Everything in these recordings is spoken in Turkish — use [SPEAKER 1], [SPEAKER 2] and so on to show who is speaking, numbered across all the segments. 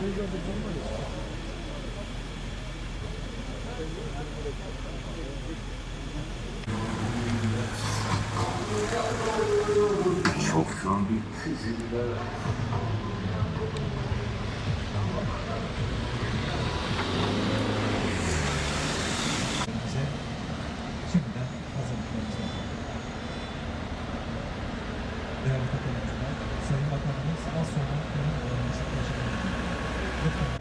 [SPEAKER 1] Çok
[SPEAKER 2] şimdiden hazırlıklarımızı Değerli katılımcılar, Sayın Bakanımız az sonra Thank you.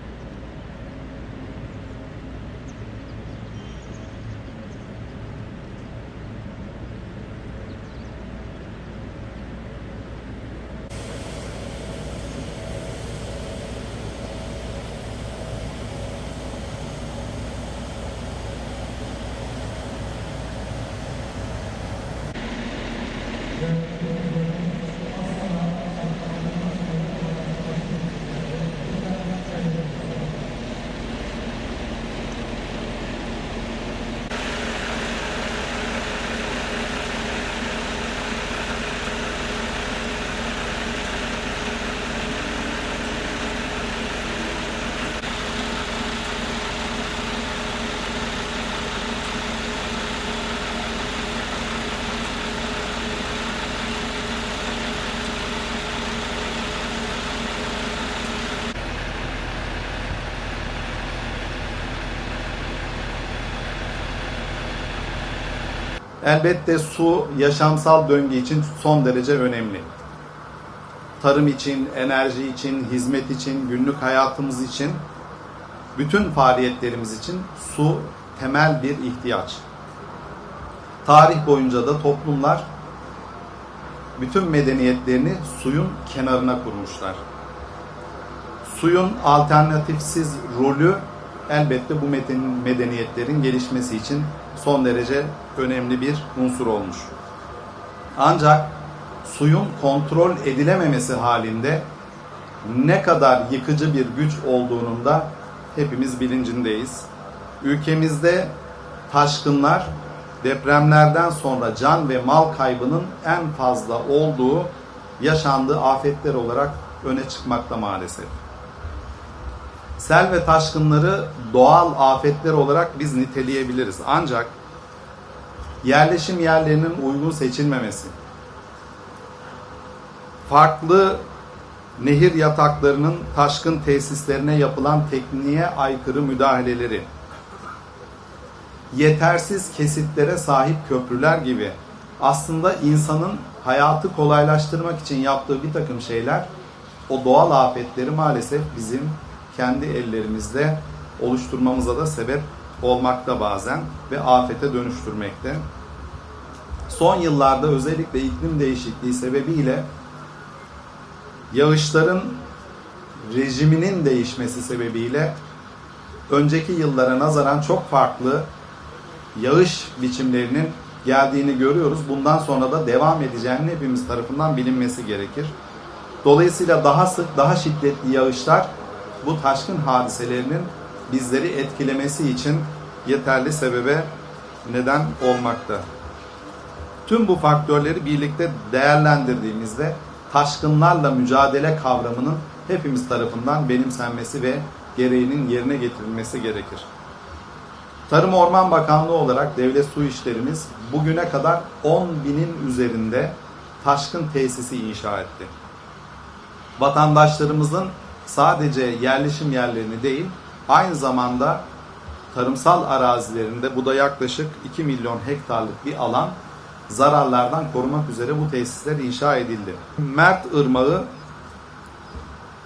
[SPEAKER 3] Elbette su yaşamsal döngü için son derece önemli. Tarım için, enerji için, hizmet için, günlük hayatımız için, bütün faaliyetlerimiz için su temel bir ihtiyaç. Tarih boyunca da toplumlar bütün medeniyetlerini suyun kenarına kurmuşlar. Suyun alternatifsiz rolü elbette bu meden- medeniyetlerin gelişmesi için son derece önemli bir unsur olmuş. Ancak suyun kontrol edilememesi halinde ne kadar yıkıcı bir güç olduğunun da hepimiz bilincindeyiz. Ülkemizde taşkınlar depremlerden sonra can ve mal kaybının en fazla olduğu yaşandığı afetler olarak öne çıkmakta maalesef. Sel ve taşkınları doğal afetler olarak biz niteleyebiliriz. Ancak yerleşim yerlerinin uygun seçilmemesi, farklı nehir yataklarının taşkın tesislerine yapılan tekniğe aykırı müdahaleleri, yetersiz kesitlere sahip köprüler gibi aslında insanın hayatı kolaylaştırmak için yaptığı bir takım şeyler o doğal afetleri maalesef bizim kendi ellerimizde oluşturmamıza da sebep olmakta bazen ve afete dönüştürmekte. Son yıllarda özellikle iklim değişikliği sebebiyle yağışların rejiminin değişmesi sebebiyle önceki yıllara nazaran çok farklı yağış biçimlerinin geldiğini görüyoruz. Bundan sonra da devam edeceğinin hepimiz tarafından bilinmesi gerekir. Dolayısıyla daha sık, daha şiddetli yağışlar bu taşkın hadiselerinin bizleri etkilemesi için yeterli sebebe neden olmakta. Tüm bu faktörleri birlikte değerlendirdiğimizde taşkınlarla mücadele kavramının hepimiz tarafından benimsenmesi ve gereğinin yerine getirilmesi gerekir. Tarım Orman Bakanlığı olarak devlet su işlerimiz bugüne kadar 10 binin üzerinde taşkın tesisi inşa etti. Vatandaşlarımızın sadece yerleşim yerlerini değil, aynı zamanda tarımsal arazilerinde bu da yaklaşık 2 milyon hektarlık bir alan zararlardan korumak üzere bu tesisler inşa edildi. Mert Irmağı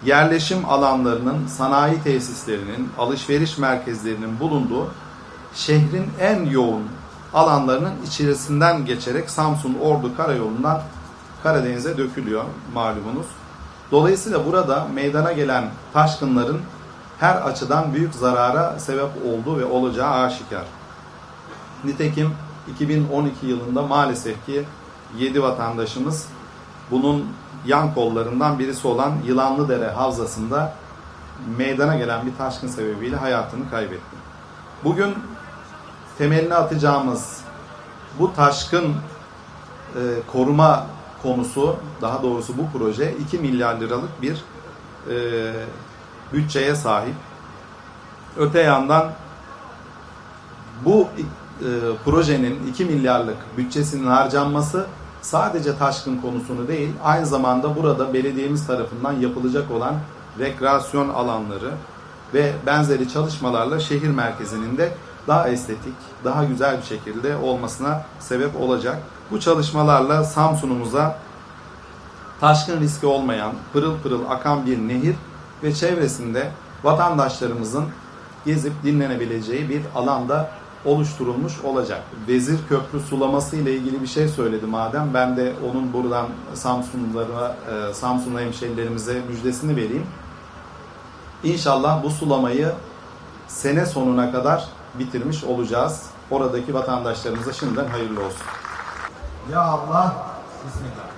[SPEAKER 3] yerleşim alanlarının, sanayi tesislerinin, alışveriş merkezlerinin bulunduğu şehrin en yoğun alanlarının içerisinden geçerek Samsun Ordu Karayolu'ndan Karadeniz'e dökülüyor malumunuz. Dolayısıyla burada meydana gelen taşkınların her açıdan büyük zarara sebep olduğu ve olacağı aşikar. Nitekim 2012 yılında maalesef ki 7 vatandaşımız bunun yan kollarından birisi olan Yılanlıdere Havzası'nda meydana gelen bir taşkın sebebiyle hayatını kaybetti. Bugün temelini atacağımız bu taşkın e, koruma konusu, daha doğrusu bu proje 2 milyar liralık bir e, bütçeye sahip. Öte yandan bu e, projenin 2 milyarlık bütçesinin harcanması sadece taşkın konusunu değil, aynı zamanda burada belediyemiz tarafından yapılacak olan rekreasyon alanları ve benzeri çalışmalarla şehir merkezinin de daha estetik, daha güzel bir şekilde olmasına sebep olacak. Bu çalışmalarla Samsun'umuza taşkın riski olmayan, pırıl pırıl akan bir nehir ve çevresinde vatandaşlarımızın gezip dinlenebileceği bir alanda oluşturulmuş olacak. Vezir Köprü sulaması ile ilgili bir şey söyledi madem ben de onun buradan Samsunlulara, e, Samsunlu hemşehrilerimize müjdesini vereyim. İnşallah bu sulamayı sene sonuna kadar bitirmiş olacağız. Oradaki vatandaşlarımıza şimdiden hayırlı olsun.
[SPEAKER 4] Ya Allah, Bismillah.